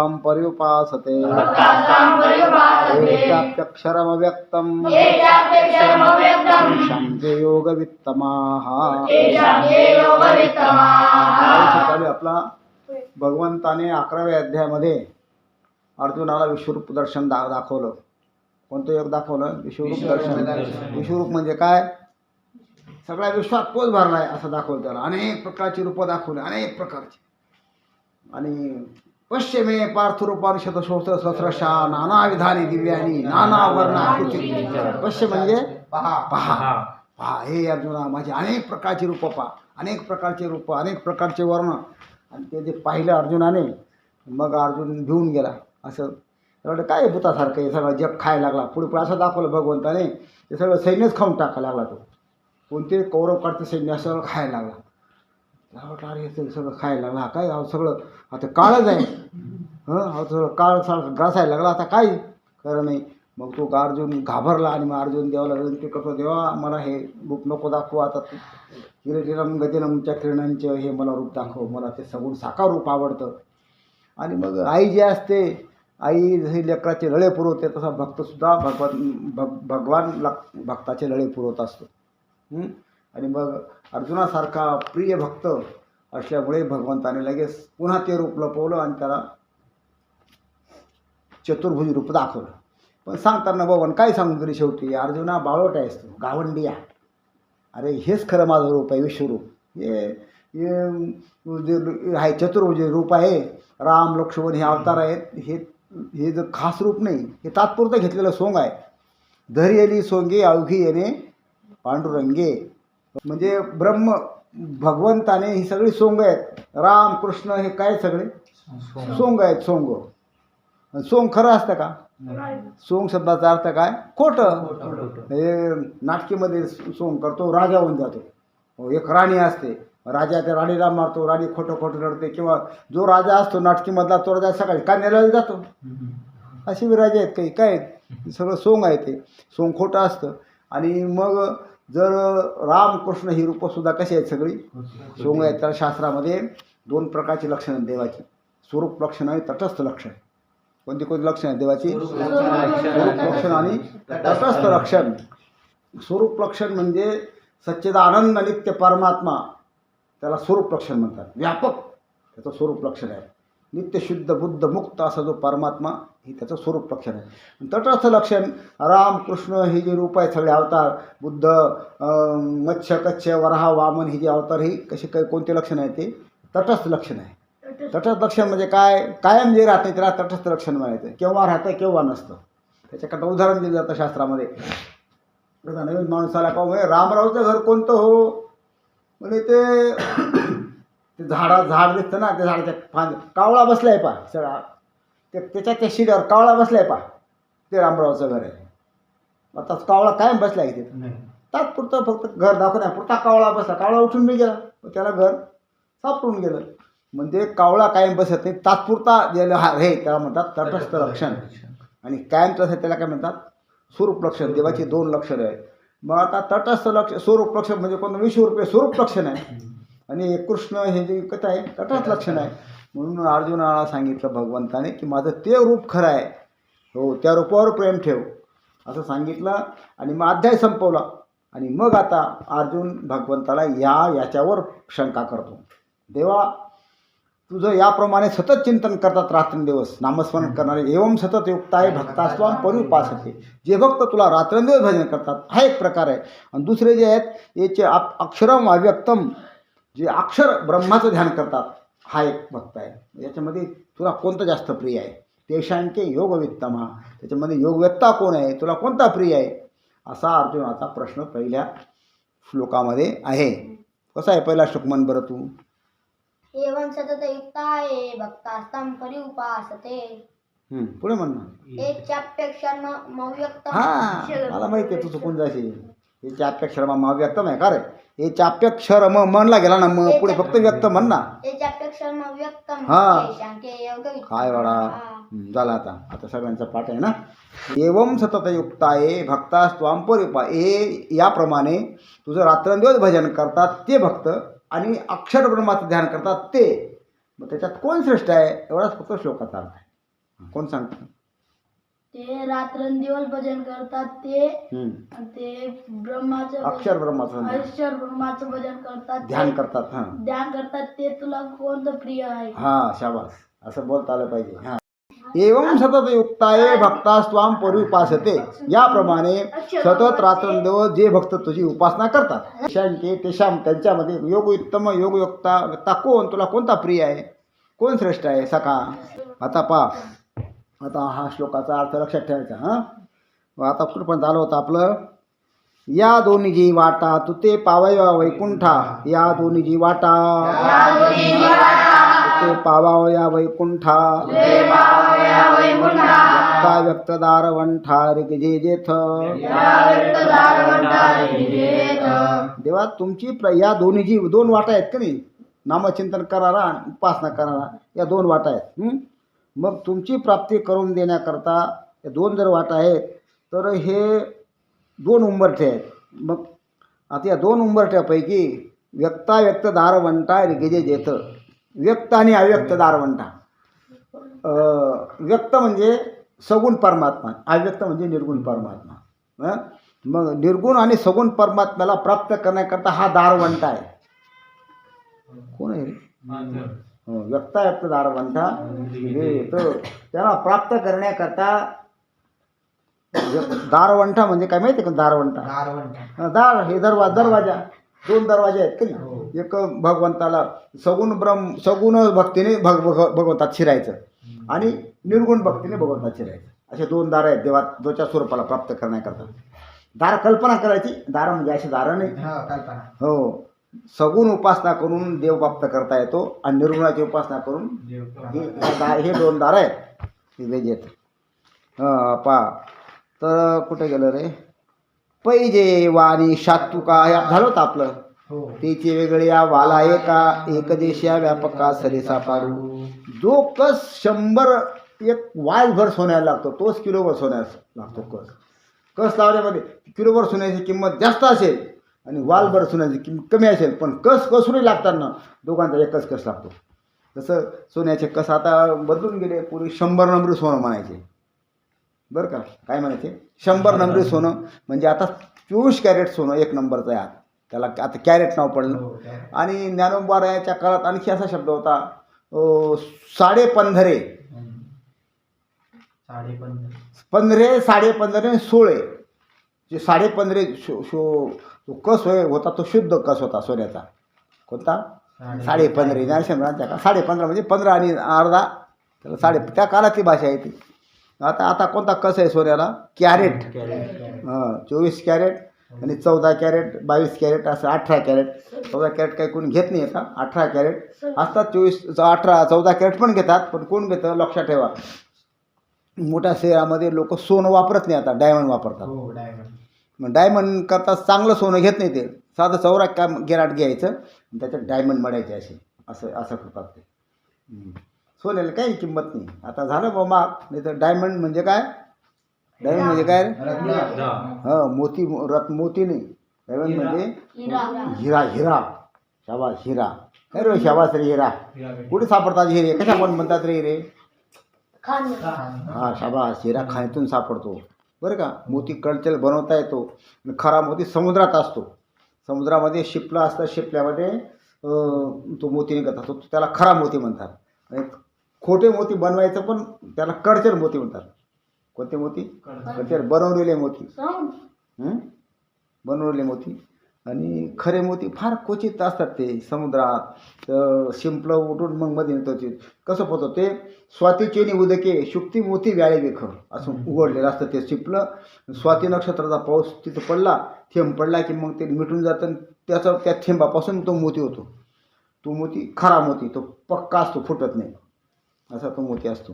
त्वां पर्युपासते। भक्तास्त्वां पर्युपासते। एकाप्यक्षरमव्यक्तं। ये चाप्यक्षरमव्यक्तं शांते योगवित्तमाः। तेषां योगवित्तमाः। आहे आपला भगवंताने अकराव्या अध्यायामध्ये अर्जुनाला विश्वरूप दर्शन दा दाखवलं. कोणतं योग दाखवलं? विश्वरूप दर्शन. विश्वरूप म्हणजे काय? सगळ्या विश्वात पोच भरलाय असं दाखवलं त्याला. अनेक प्रकारची रूपं दाखवली अनेक प्रकारची. आणि पश्चिमे पार्थरूपानुषत शोष सहस्रशा नाना विधाने दिव्यानी नाना वर्ण पश्चिम म्हणजे पहा पहा पहा। हे अर्जुना माझी अनेक प्रकारची रूपं पहा अनेक प्रकारचे रूप अनेक प्रकारचे वर्ण. आणि ते जे पाहिलं अर्जुनाने मग अर्जुन भिवून गेला. असं वाटलं काय भूतासारखं हे सगळं जग खायला लागला. पुढे पुढे असं दाखवलं भगवंताने ते सगळं सैन्यच खाऊन टाकायला लागला तो. कोणते कौरवकडचं सैन्य असं सगळं खायला लागला. त्याला वाटलं अरे हे सगळं खायला लागला. हा काय? अहो सगळं आता काळच आहे. हं? अहो सगळं काळ सारखं ग्रासायला लागला. आता काय खरं नाही. मग तो अर्जुन घाबरला आणि मग अर्जुन देवाला विनंती करतो देवा मला हे रूप नको दाखवू आता. तू गतिरमच्या किरणांचं हे मला रूप दाखव. मला ते सगुण साकार रूप आवडतं. आणि मग आई जी असते आई जसे लेकराचे लळे पुरवते तसा भक्तसुद्धा भगवान भग भगवान भक्ताचे लळे पुरवत असतो. आणि मग अर्जुनासारखा प्रिय भक्त असल्यामुळे भगवंताने लगेच पुन्हा ते रूप लपवलं आणि त्याला चतुर्भुज रूप दाखवलं. पण सांगताना भगवान काय सांगून तरी शेवटी? अर्जुना बाळोट आहेस तू गावंडिया अरे हेच खरं माझं रूप आहे विश्वरूप. हे हे जे आहे चतुर्भुज रूप आहे. राम लक्ष्मण हे अवतार आहेत. हे हे जर खास रूप नाही हे तात्पुरतं घेतलेलं सोंग आहे. धैर्यली सोंगे अवघी येणे पांडुरंगे. म्हणजे ब्रह्म भगवंताने ही सगळी सोंग आहेत. राम कृष्ण हे काय सगळे? सोंग. आहेत सोंग. सोंग खरं असतं का? सोंग शब्दाचा अर्थ काय? खोटं. हे नाटकीमध्ये सोंग करतो राजा होऊन जातो. एक राणी असते. राजा त्या राणीला मारतो राणी खोटं खोटं रडते. किंवा जो राजा असतो नाटकीमधला तो राजा सकाळी कान्याला जातो. असे बी राजे आहेत काही. काय आहेत? सगळं सोंग आहे ते. सोंग खोटं असतं. आणि मग जर रामकृष्ण ही रूपंसुद्धा कशी आहेत सगळी? सोंग आहेत तर शास्त्रामध्ये दोन प्रकारची लक्षणं आहेत देवाची. स्वरूप लक्षण आणि तटस्थ लक्षण. कोणती कोणती लक्षणं आहेत देवाची? स्वरूप लक्षण आणि तटस्थ लक्षण. स्वरूप लक्षण म्हणजे सच्चिदानंद नित्य परमात्मा त्याला स्वरूप लक्षण म्हणतात. व्यापक त्याचं स्वरूप लक्षण आहे. नित्य शुद्ध बुद्ध मुक्त असा जो परमात्मा हे त्याचं स्वरूप लक्षण आहे. तटस्थ लक्षण राम कृष्ण हे जे रूप आहेत सगळे अवतार बुद्ध मत्स्य कच्छ वराह वामन हे जे अवतार हे कसे काय कोणते लक्षण आहे ते? तटस्थ लक्षण आहे. तटस्थ. लक्षण म्हणजे काय? कायम जे राहते त्याला तटस्थ लक्षण म्हणायचं केव्हा राहतं केव्हा नसतं. त्याच्याकरता उदाहरण दिलं जातं शास्त्रामध्ये. नवीन माणूस आला म्हणे रामरावचं घर कोणतं हो? म्हणे ते ते झाडा झाड दिसतं ना त्या झाडाच्या फांद कावळा बसलाय पा सगळा. ते त्याच्या त्या शिड्यावर कावळा बसलाय पा ते रामरावचं घर आहे. आता कावळा कायम बसलाय इथे. तात्पुरतं फक्त घर दाखवण्यापुरता कावळा बसला. कावळा उठून मी गेला. मग त्याला घर सापडून गेलं. म्हणजे कावळा कायम बसत नाही. तात्पुरता गेलं हा हे त्याला म्हणतात तटस्थ लक्षण आणि कायम तसं त्याला काय म्हणतात? स्वरूप लक्षण. देवाची दोन लक्षणं आहेत. मग आता तटस्थ लक्ष स्वरूप लक्षण म्हणजे कोणतं? विश्वरूपे स्वरूप लक्षण आहे. आणि कृष्ण हे जे कथा आहे तटस्थ लक्षण आहे. म्हणून अर्जुनाला सांगितलं भगवंताने की माझं ते रूप खरं आहे. हो त्या रूपावर प्रेम ठेव. असं सांगितलं आणि मग अध्याय संपवला. आणि मग आता अर्जुन भगवंताला या याच्यावर शंका करतो. देवा तुझं याप्रमाणे सतत चिंतन करतात रात्रंदिवस. नामस्मरण करणारे एवम सतत युक्त आहे भक्तास्वाम परिउपासते जे भक्त तुला रात्रंदिवस भजन करतात हा एक प्रकार आहे. आणि दुसरे जे आहेत याचे अप अक्षरम अव्यक्तम. जे अक्षर ब्रह्माचं ध्यान करतात हा एक भक्त आहे. याच्यामध्ये तुला कोणतं जास्त प्रिय आहे? तेषांके योगवित्तमा. त्याच्यामध्ये योगवेत्ता कोण आहे? तुला कोणता प्रिय आहे? असा अर्जुनाचा प्रश्न पहिल्या श्लोकामध्ये आहे. कसा आहे पहिला श्लोक मन बरं तू? एवं सतत युक्ताये भक्तास्तं पर्युपासते हं, पुढे म्हण ना. एचाप्यक्षरमव्यक्तं हा मला माहिती आहे तू चुकून जाशील. हे चाप्याक्षर मग व्यक्तम आहे का रे? हे चाप्याक्षर मग मनला गेला ना मग पुढे फक्त व्यक्त म्हण ना. हा. काय वाडा हं, झाला आता. आता सगळ्यांचा पाठ आहे ना? एवम सतत युक्ताये भक्ता स्वाम परिपा ए याप्रमाणे तुझं रात्रंदिवस भजन करतात ते भक्त आणि अक्षर ब्रह्माचं ध्यान करतात ते. मग त्याच्यात कोण श्रेष्ठ आहे? एवढाच फक्त श्लोकाचा अर्थ आहे. कोण सांगतं? ते रात्रंदिवस भजन करतात ते. ते ब्रह्माचं अक्षर ब्रह्माचं अक्षर ब्रह्माचं भजन करतात. ध्यान करतात हां. ध्यान करतात ते तुला कोणतं प्रिय आहे? हा शाबास. असं बोलता आलं पाहिजे हा. एवं सतत युक्ताये भक्तास त्वाम परुपासते याप्रमाणे सतत रात्रंदिवस जे भक्त तुझी उपासना करतात. शांती तेशाम त्यांच्यामध्ये योगयुक्तम योगयुक्ता व्यक्ता कोण तुला कोणता प्रिय आहे? कोण श्रेष्ठ आहे? सखा. आता पा. आता हा श्लोकाचा अर्थ लक्षात ठेवायचा हां? आता कुठपर्यंत आलं होतं आपलं? या दोन्ही जी वाटा तू ते पावया वैकुंठा या दोन्ही जी वाटा ते पावावया वैकुंठा व्यक्ता व्यक्तदार वंठा ऋग जे जेथ. देवा तुमची प्र या दोन्ही जी दोन वाटा आहेत का नाही? नामचिंतन करारा आणि उपासना करारा या दोन वाटा आहेत? मग तुमची प्राप्ती करून देण्याकरता हे दोन जर वाटा आहेत तर हे दोन उंबरठे आहेत. मग आता या दोन उंबरठ्यापैकी व्यक्ता व्यक्त दारवंटा ऋगजे देतं व्यक्त आणि अव्यक्त दारवंटा. व्यक्त म्हणजे सगुण परमात्मा अव्यक्त म्हणजे निर्गुण परमात्मा. मग निर्गुण आणि सगुण परमात्म्याला प्राप्त करण्याकरता हा दारवंटा आहे. कोण आहे रे? हो, व्यक्ता व्यक्त दारवंटा हे तर त्याला प्राप्त करण्याकरता दारवंटा म्हणजे काय माहिती आहे का दारवंटा हं, दार हे दरवा दरवाजा. दोन दरवाजे आहेत का नाही? एक भगवंताला सगुण ब्रह्म सगुण भक्तीने भग भग- भगवंतात शिरायचं. आणि निर्गुण भक्तीने भगवंतात शिरायचं. असे दोन दार आहेत देवा दोच्या स्वरूपाला प्राप्त करण्याकरता. दार कल्पना करायची. दार म्हणजे अशी दारं नाही. हो. सगुण उपासना करून देव प्राप्त करता येतो आणि निर्गुणाची उपासना करून हे हे हे दोन दार आहेत. हे वेजेत. हां पा. तर कुठे गेलं रे? पैजे वाणी शातुका या झालं होतं आपलं? तेचे वेगळे या वाला एका एकदेशिया व्यापका सरेसा पाडू. जो कस शंभर एक वायभर सोन्याला लागतो तोच किलोभर सोन्याला लागतो कस. कस लावण्यामध्ये? किलोभर सोन्याची किंमत जास्त असेल आणि वालभर सोन्याची किंमत कमी असेल पण कस कसुरी लागताना दोघांचा एकच कस लागतो. तसं सोन्याचे कस आता बदलून गेले पूर्वी शंभर नंबरी सोनं म्हणायचे. बरं का? काय म्हणायचे? शंभर नंबरी सोनं म्हणजे आता चोवीस कॅरेट सोनं एक नंबरचं आहे. आत त्याला आता कॅरेट नाव पडलं. आणि ज्ञानोबारायाच्या काळात आणखी असा शब्द होता साडे पंधरे. पंधरे साडे पंधरे आणि सोळे. जे साडे पंधरे शो शो तो कस होता तो शुद्ध कस होता सोन्याचा? कोणता? साडे पंधरे ज्ञानशंकरांच्या का? साडे पंधरा म्हणजे पंधरा आणि अर्धा. त्याला साडे त्या काळातली भाषा आहे ती. आता आता कोणता कस आहे सोन्याला? कॅरेट. हां चोवीस कॅरेट आणि चौदा कॅरेट बावीस कॅरेट असं अठरा कॅरेट. चौदा कॅरेट काही कोणी घेत नाही आता. अठरा कॅरेट. असतात चोवीस अठरा चौदा कॅरेट पण घेतात पण कोण घेतं? लक्षात ठेवा. मोठ्या शहरामध्ये लोक सोनं वापरत नाही आता डायमंड वापरतात. मग डायमंड करता चांगलं सोनं घेत नाही ते. साधं चौरा का गेराट घ्यायचं आणि त्याच्यात डायमंड मडायचे असे असं असं करतात ते. सोन्याला काही किंमत नाही. आता झालं बा माग नाही तर डायमंड म्हणजे काय? डायमंड म्हणजे काय? रे हो मोती रत मोती नाही. डायमंड म्हणजे हिरा. हिरा शाबास हिरा. काय रे शाबास रे हिरा. कुठे सापडतात हिरे? कशा पण म्हणतात रे हिरे? खान हा. शाबास. हिरा खाणीतून सापडतो. बरं का? मोती कल्चर बनवता येतो. आणि खरा मोती समुद्रात असतो. समुद्रामध्ये शिपला असतं शिपल्यामध्ये तो मोती निघत असतो. त्याला खरा मोती म्हणतात. आणि खोटे मोती बनवायचं पण त्याला कडचर मोती म्हणतात. कोणते मोती? कडचर बनवलेले मोती. हं? बनवलेले मोती. आणि खरे मोती फार क्वचित असतात ते समुद्रात. शिंपलं उठून मग मध्ये नेतो ते. कसं पोहतो ते? स्वातीचेनी उदके शुक्ती मोती व्याळे वेख असं उघडलेलं असतं ते शिंपलं. स्वाती नक्षत्राचा पाऊस तिथं पडला थेंब पडला की मग ते मिटून जातं आणि त्याचा त्या थेंबापासून तो मोती होतो. तो मोती खरा मोती तो पक्का असतो फुटत नाही. असा तो मोती असतो.